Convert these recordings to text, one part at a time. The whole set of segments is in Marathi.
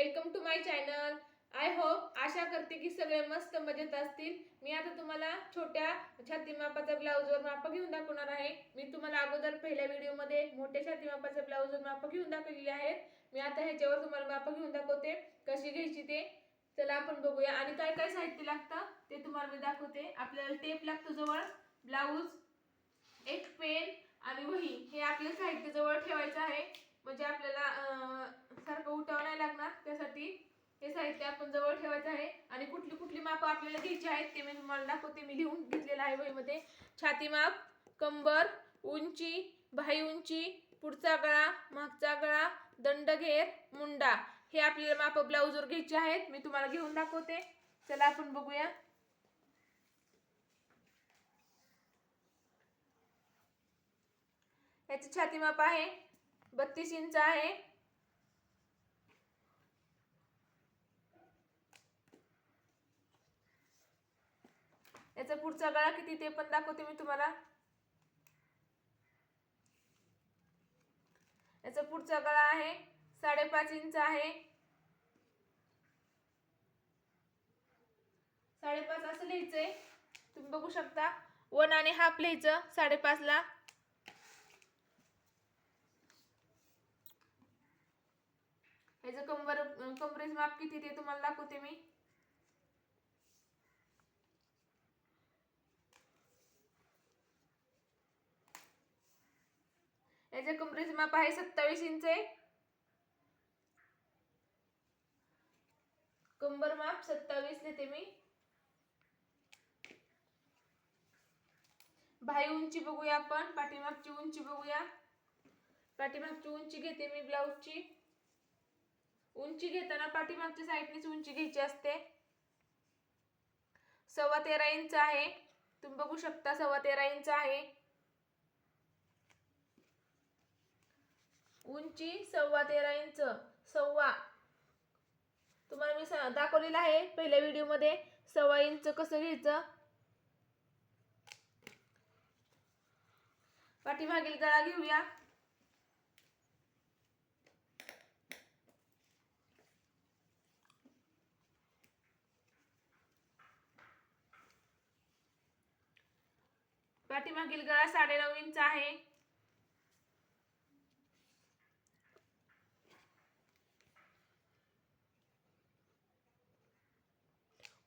Welcome to my channel. I hope आशा करते की सगळे मस्त मजेत असतील. मी आता तुम्हाला छोट्या छाती मापाचा ब्लाऊजवर माप घेऊन दाखवणार आहे. मी तुम्हाला अगोदर पहिल्या व्हिडिओमध्ये मोठ्या छाती मापाचा ब्लाऊजवर माप घेऊन दाखवलेली आहेत. मी आता ह्याच्यावर तुम्हाला माप घेऊन दाखवते. कशी घ्यायची ते. चला आपण बघूया. आणि काय काय साहित्य लागतं ते तुम्हाला मी दाखवते. आपल्याला टेप लागतो जवळ. ब्लाऊज एक पेन आणि वही. हे आपल्या साहित्य जवळ ठेवायचं आहे. म्हणजे आपल्याला सारखं उठावं नाही लागणार त्यासाठी हे साहित्य आपण जवळ ठेवायचं आहे. आणि कुठली कुठली माप आपल्याला घ्यायची आहेत ते मी तुम्हाला दाखवते. मी लिहून घेतलेलं आहे वहीमध्ये. छाती माप कंबर उंची भाई उंची पुढचा गळा मागचा गळा दंडघेर मुंडा. हे आपल्याला माप ब्लाऊजवर घ्यायचे आहेत. मी तुम्हाला घेऊन दाखवते. चला आपण बघूया. याचे छाती माप आहे. बत्तीस इंच आहे. याचा पुढचा गळा किती ते पण दाखवते मी तुम्हाला. याचा पुढचा गळा आहे साडेपाच इंच आहे. साडेपाच असं लिहायचंय. तुम्ही बघू शकता. वन आणि हाफ लिहायचं साडेपाच ला. ह्याचं कंबर कंबरेज माप किती ते तुम्हाला दाखवते मी. याचे कमरेचं माप आहे सत्तावीस इंच आहे. कंबर माप सत्तावीस घेते मी. भाई उंची बघूया आपण पाठीमागची उंची बघूया. पाठीमागची उंची घेते मी ब्लाऊजची. उंची घेताना पाठीमागच्या साईडनीच उंची घ्यायची असते. सव्वा तेरा इंच आहे. तुम्ही बघू शकता सव्वा तेरा इंच आहे. उंची सव्वा तेरा इंच सव्वा. तुम्हाला मी दाखवलेलं आहे पहिल्या व्हिडिओमध्ये. सव्वा इंच कसं घ्यायचं? पाठीमागील गळा घेऊया. पाठीमागील गळा साडेनऊ इंच आहे.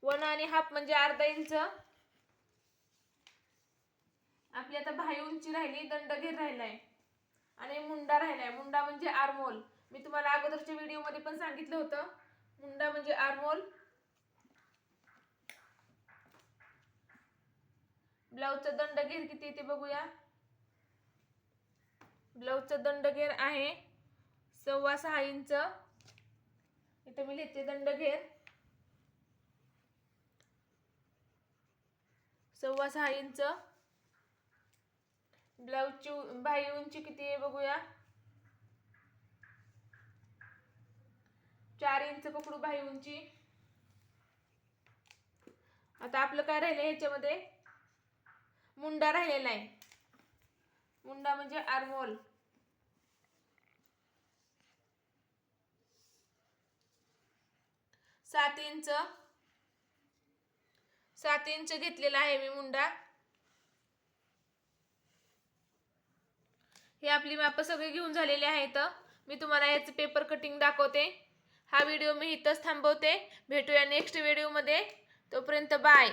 वन आणि हाफ म्हणजे अर्धा इंच. आपली आता भाई उंची राहिली दंडघेर राहिलाय. आणि मुंडा राहिलाय. मुंडा म्हणजे आरमोल. मी तुम्हाला अगोदरच्या व्हिडिओमध्ये पण सांगितलं होतं. मुंडा म्हणजे आरमोल. ब्लाऊजचा दंडघेर किती ते बघूया. ब्लाऊजचा दंडघेर आहे सव्वा सहा इंच. इथं मी लिहिते दंडघेर. सव्वा सहा इंच. ब्लाऊजची उ- बाही उंची किती आहे बघूया. चार इंच पकडू बाही उंची. आता आपलं काय राहिलं ह्याच्यामध्ये? मुंडा राहिलेला आहे. मुंडा म्हणजे आरमोल. सात इंच. सात इंच घेतलेला आहे मी मुंडा. हे आपली माप सगळे घेऊन झालेले आहेत. मी तुम्हाला याचं पेपर कटिंग दाखवते. हा व्हिडिओ मी इथंच थांबवते. भेटूया नेक्स्ट व्हिडिओमध्ये तोपर्यंत बाय